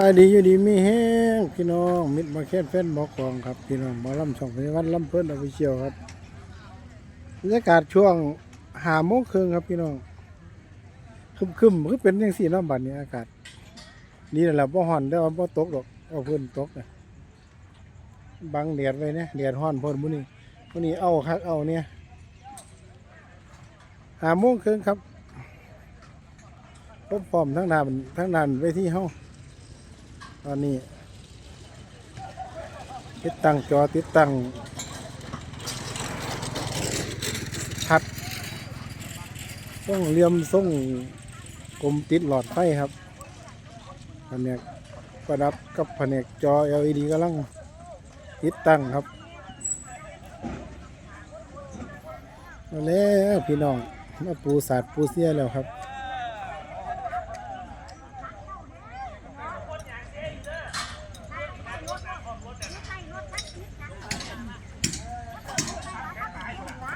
สวัสดีอยู่ดีมีแห้งพี่น้องมิตรมาแค่นแฟนหมอกองครับพี่น้องหมาลำช่องพยาวันลำเพิ่นเอาไปเชียวครับบรรยากาศช่วงหาโมงครึ่งครับพี่น้องคึมคึมคือเป็นยังสี่น้ำบัดนี้อากาศ นี่แหละบ่ฮ้อนได้อว่าบ่ตกดอกเอาเพิ่นตกนะบังแดดไว้เนี่ยแดดฮ้อนเพิ่นมื้อนี้มื้อนี้เอาคักเอาเนี่ยหาโมงครึ่งครับพบพร้อมทั้งนานทั้งนานไว้ที่เฮาต อนนี้ ติดตั้งจอติดตั้งพัดส่งเหลี่ยมส่งกลมติดหลอดไฟครับแผนกประดับกับแผนกจอ LED กำลังติดตั้งครับมาแล้วพี่น้องมาปูสาดปูเสียแล้วครับ ขึ้นนี่แบบขึ้นค่ะกรรมการที่ยังขึ้นนี่เกินหนาหนาขึ้นไปเกินมันหาแบบว่า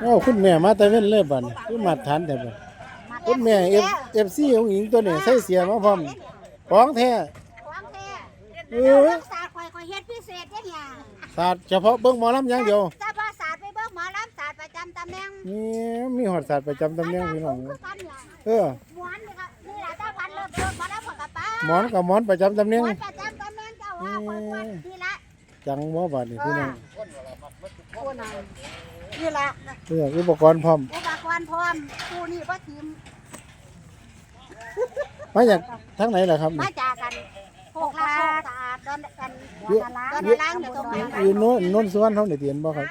โอ้คุณแม่มาแต่เว้นเลยบัดนคือมาทานแต่บัดคุณแม่เอฟเอฟซีของหญิงตัวนี้ใส่เสียมาพร้อมของแท้ของแท้เอเดี๋ยวอรักษาคอยคอยเฮ็ดพิเศษเนี่ยเนี่ยศาสตร์เฉพาะเบิ้งหมอลำอย่างเดียวจะพาศาสตร์ไปเบิกหมอรับศาสตร์ประจำตำแหน่งนี่มีหอดศาสตร์ประจำตำแหน่งพี่น้องคือกันเนี่ยเออหมอนนี่ก็นี่แหละเจ้าพันเริ่มเริ่มมาแล้วผักกระป๋าหมอนกับหมอนประจำตำแหหมน่งอนประ จังบ่บาดนี่พี่น้องคนนั้นนี่ละเอออุปกรณ์พร้อมอุปกรณ์พร้อมผู้นี่ว่าทีมมาจากทางไหนล่ะครับมานี่จากกันโคกลาสะอาดดอนกันอยู่ดอนล้างเดี๋ยวตรงนี้อยู่โน้นโน้นสวนเฮาได้เตียนบ่ครับ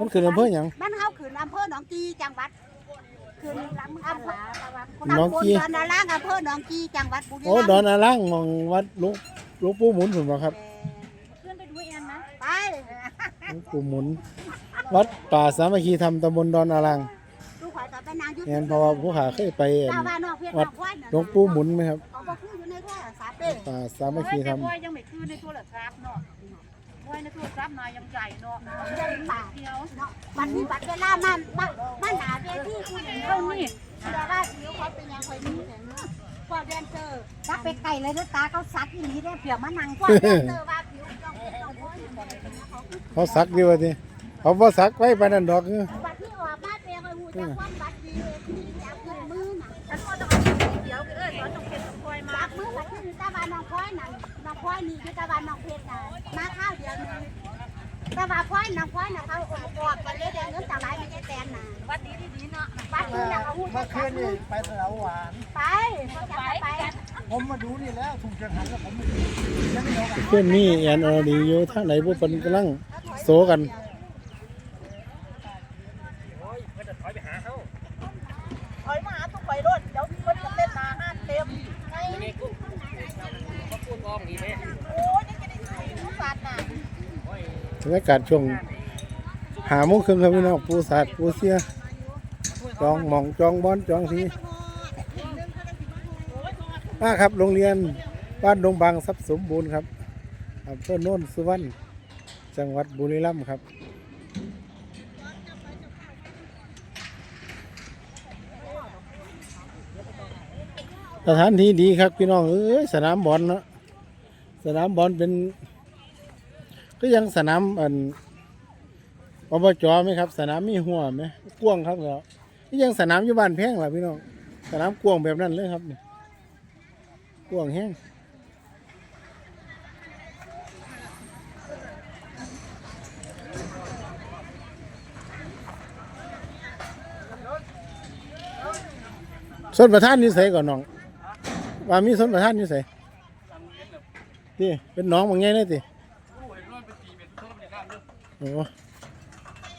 มันคืออำเภอหยังบ้านเฮาขืนอำเภอหนองกีจังหวัดขืนลำอำเภอหนองกีตำบลดอนนาล่างอำเภอหนองกีจังหวัดบุรีโอ้ดอนอาล่างมองวัดหลวงหลวงปู่หมุนพุ่นบ่ครับ เพื่อนไปดูเองนะไป หลวง ปู่หมุน วัดป่าสามัคคีธรรมตำบลดอนอาล่างดูข่อยกับไปนางยุทธแม่นเพราะว่าผู้ขาเคยไปอั่นเจ้าบ้านนอกเพชรวัดอกควายหลวงปู่หมุนไหมครับเอาบ่คืออยู่ในโทรศัพท์เด้ป่าสามัคคีธรรม โอ้ยยังไม่คืนในโทรศัพท์เนาะโอ้ยในโทรศัพท์นายยังใหญ่เนาะเดินป่าเดียวเนาะวันนี้บัดเวลามันมันมันหนาเวทีคุณเท่าเท่านี้นี้แต่ว่าผิวเขาเป็นยังคอยนี้แต่เนาะพอเดนเจอร์ถ้าไปไก่เลยด้วยตาเขาซัดอีหลีได้เผื่อมานั่งพอเดนเจอร์ว่าผิวจ้องจ้องโอ้ย เขาสักดีว่าทีเขาบ่สักไว้ปานนั้นดอกเออบัตรที่ออกมาเปลี่ยนไปหูจากความบัตรดีที่จากมือมือน่ะฉันว่าต้องเอาสีเขียวไปเอ้ยตอนต้องเก็บต้องคอยมาจากมือบัตรที่ตาบานน้องพ้อยนั่นน้องพ้อยนี่คือตาบานน้องเพชรน่ะมาข้าวเดียวนึงตาบานพ้อยน้องพ้อยน่ะเขาออกออกกันเลยเดือนเงินจากไรไม่ใช่แตนน่ะวัดดีดีๆเนาะบัตรนี่น่ะเขาหูจากมือไปสระหวาน ไปเขาจะไปผมมาดูนี่แล้วถูกจังหันแล้วผมไม่ดูยังไม่ยอม เพื่อนมีแอนอดีอยู่ทางไหนพวกเพิ่นกำลัง โซกันถอยมาหาทุกไปรถเดี๋ยวเพิ่นจะเล่นนาห้านเต็มไงโอ้ยยังจะได้ใส่ผู้สัตว์น่ะบรรยากาศช่วงหาโมงครึ่งครับพี่น้องปูสาดปูเสียจองหม่องจองบอนจองสีมาครับ โรงเรียนบ้านดงบางทรัพย์สมบูรณ์ครับอำเภอโน่นสุวรรณ จังหวัดบุรีรัมย์ครับ สถานที่ดีครับพี่น้องเอ้ยสนามบอลเนาะสนามบอลเป็น ก็ยังสนามอันอบจไหมครับ สนามมีหัวไหมกว้างครับแล้วนี่ยังสนามอยู่บ้านแพงล่ะพี่น้องสนามกว้างแบบนั้นเลยครับกว้างแห้ง สนประธานนี่ใส่ก่อนน้องว่ามีสนประธานนี่ใส่ที่เป็นน้องบางไงเลยติโอ้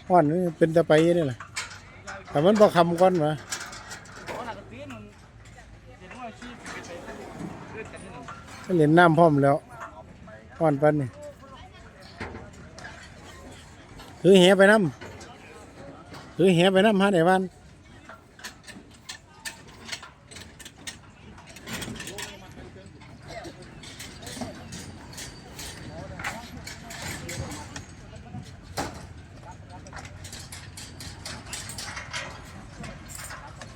ฮ้อนนี่เป็นตะไปนี่แหละแต่มันบอกคำก่อนมาเล่นน้ำพร้อมแล้วฮ้อนปันนี่ถือแหไปน้ำถือแหไปน้ำหาไหนบ้าน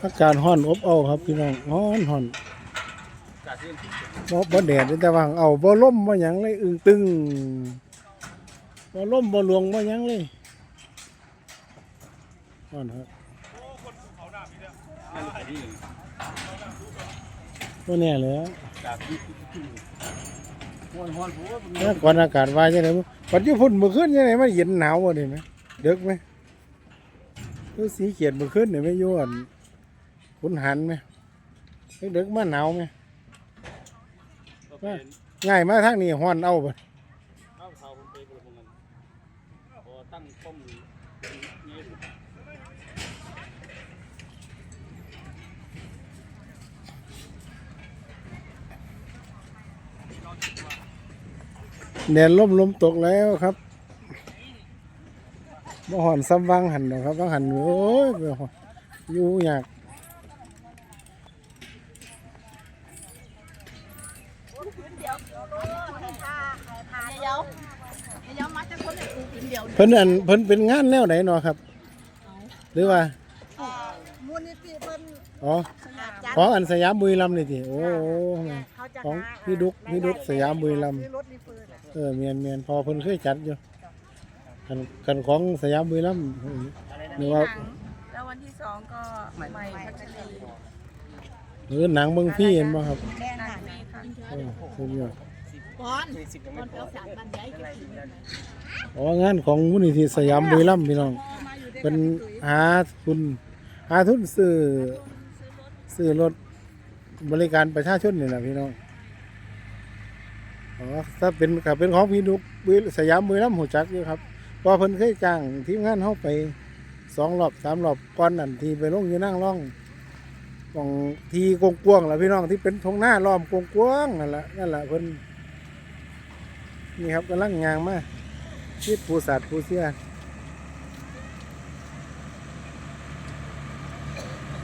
อากาศร้อนอบเอ้าครับพี่น้องร้อนร้อนบ่บ่แดดแต่ว่าเอาบ่ลมบ่หยังเลยอึ้งตึงบ่ลมบ่หลวงบ่หยังเลยร้อนครับบ่แน่แหล้วแล้วก่อนอากาศว่าจังได๋บ่ปัจจุบันเมื่อคืนจังได๋มันเย็นหนาวบ่นี่แหมเดึกไหมคือสีเขียดเมื่อคืนนี่แม่อยู่อั่น ขุนหันไหมดึกๆมาหนาวไหมมาง่ายมาทางนี้ฮ้อนเอาบ่ข้าวเท้าผมไปบริบูรณ์พอตั้งป้อมนี้แดดลมลมตกแล้วครับบ่ฮ้อนซ้ำวังหันดอกครับวังหันโอ้ยบ่ฮ้อนอยู่ยาก เดี๋ยวเดี๋ยวเดี๋ยวมาจะคนให้กูกิน เดียวเพิ่นอันเพิ่นเป็นงานแนวไหนเนาะครับ หรือว่ามูลนิธิเพิ่นอ๋อจัดของอันสยามบุรีรัมย์นี่ติโอ้โหเขาจะของพี่ดุกพี่ดุกสยามบุรีรัมย์ซื้อรถนี่เพิ่นน่ะเออเมียนเมียนพอเพิ่นเคยจัดอยู่กันกันของสยามบุรีรัมย์หรือว่าแล้ววันที่สองก็ใหม่พัชรีหรือหนังเมืองพี่เห็นบ่ครับแน่นนาอนทีค่ะ เออสุดยอด ก่อนก่อนเจ้าสารบันไดก็กินอ๋องานของมูลนิธิสยามบุรีรัมย์พี่น้องเป็นหาทุนหาทุนซื้อซื้อรถบริการประชาชนนี่แหละพี่น้องอ๋อถ้าเป็นถ้าเป็นของพี่ดุกบุสยามบุรีรัมย์หูจักอยู่ครับพอเพิ่นเคยจ้างทีมงานเฮาไปสองรอบสามรอบก่อนนั่นทีไปลงอยู่นั่งร่องของทีกงกวางๆล่ะพี่น้องที่เป็นทงหน้าล้อมกงกวงนั่นแหละนั่นแหละเพิ่น นี่ครับกำลังงางมากชีดผู้สัตว์ผู้เสีย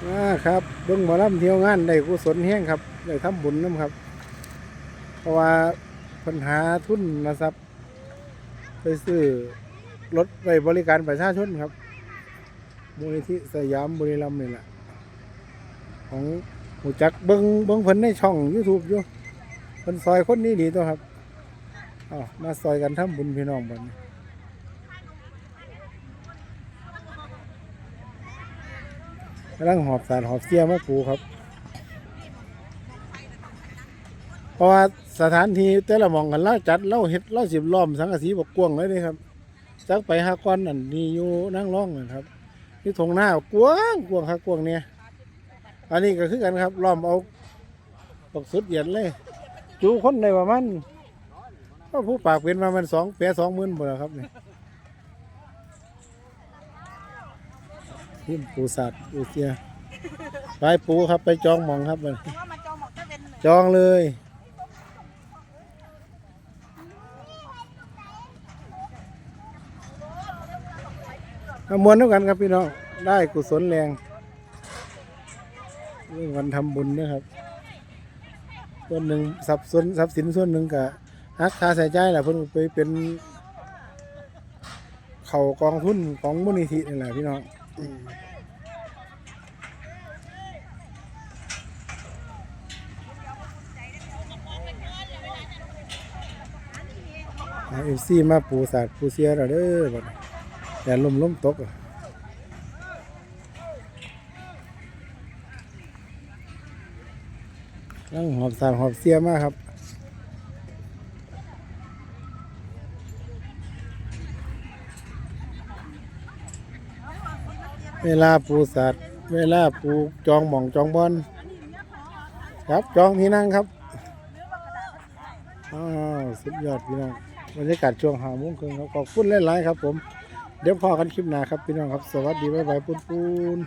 มาครับเบิ่งหมอลำเที่ยวงานได้กุศลแห้งครับได้ทำบุญน้ำครับ เพราะว่าปัญหาทุนนะครับไปซื้อรถไปบริการประชาชนครับมูลนิธิสยามบุรีรัมย์นี่แหละของหูจักเบิ้งเบิ้งเพิ่นในช่อง YouTube อยู่เพิ่นซอยคนนี้ดีตัวครับ อ้ามาซอยกันทำบุญพี่น้องบัดนี้กำลังหอบสารหอบเสียมาปูครับ เพราะว่าสถานที่แต่ละมองกันเล่าจัดเล่าเฮ็ดเล่าสิบล้อมสังกะสีบกกวงเลยนี่ครับจักไปหาก้อนนั่นนี่อยู่นั่งร้องนะครับนี่ทงหน้ากวงกวงฮักวงเนี่ยอันนี้ก็คือกันครับล้อมเอาปกสุดเหยียดเลย จูคนในประมาณ ก็ผู้ปากเป็นประมาณสองแปดสองหมื่นบ่ล่ะครับนี่ทิมปูสัตว์ปูเสียไปปูครับไปจองหมองครับบัดนี้ว่ามันจองหมอกจะเป็นจองเลยมามวนด้วยกันครับพี่น้องได้กุศลแรงเรื่องวันทำบุญนะครับส่วนหนึ่งทรัพย์ส่วนทรัพย์สินส่วนหนึ่งกับ ฮักค่าใส่ใจแหละเพิ่นไปเป็น เข่ากองทุนของมูลนิธินี่แหละพี่น้องเอฟซีมาปูสาดปูเสียแล้วเด้อบัดแต่ลมล้มตกอะนั่งหอบสาดหอบเสียมากครับ เวลาปูสัตว์ เวลาปูจองหม่องจองบอลครับจองที่นั่งครับอ้าวสุดยอดพี่น้องบรรยากาศช่วงหาโมงครึ่งครับขอบคุณหลายๆครับผม เดี๋ยวพอกันคลิปหน้าครับพี่น้องครับ สวัสดีบ๊ายบายปุ้นปุน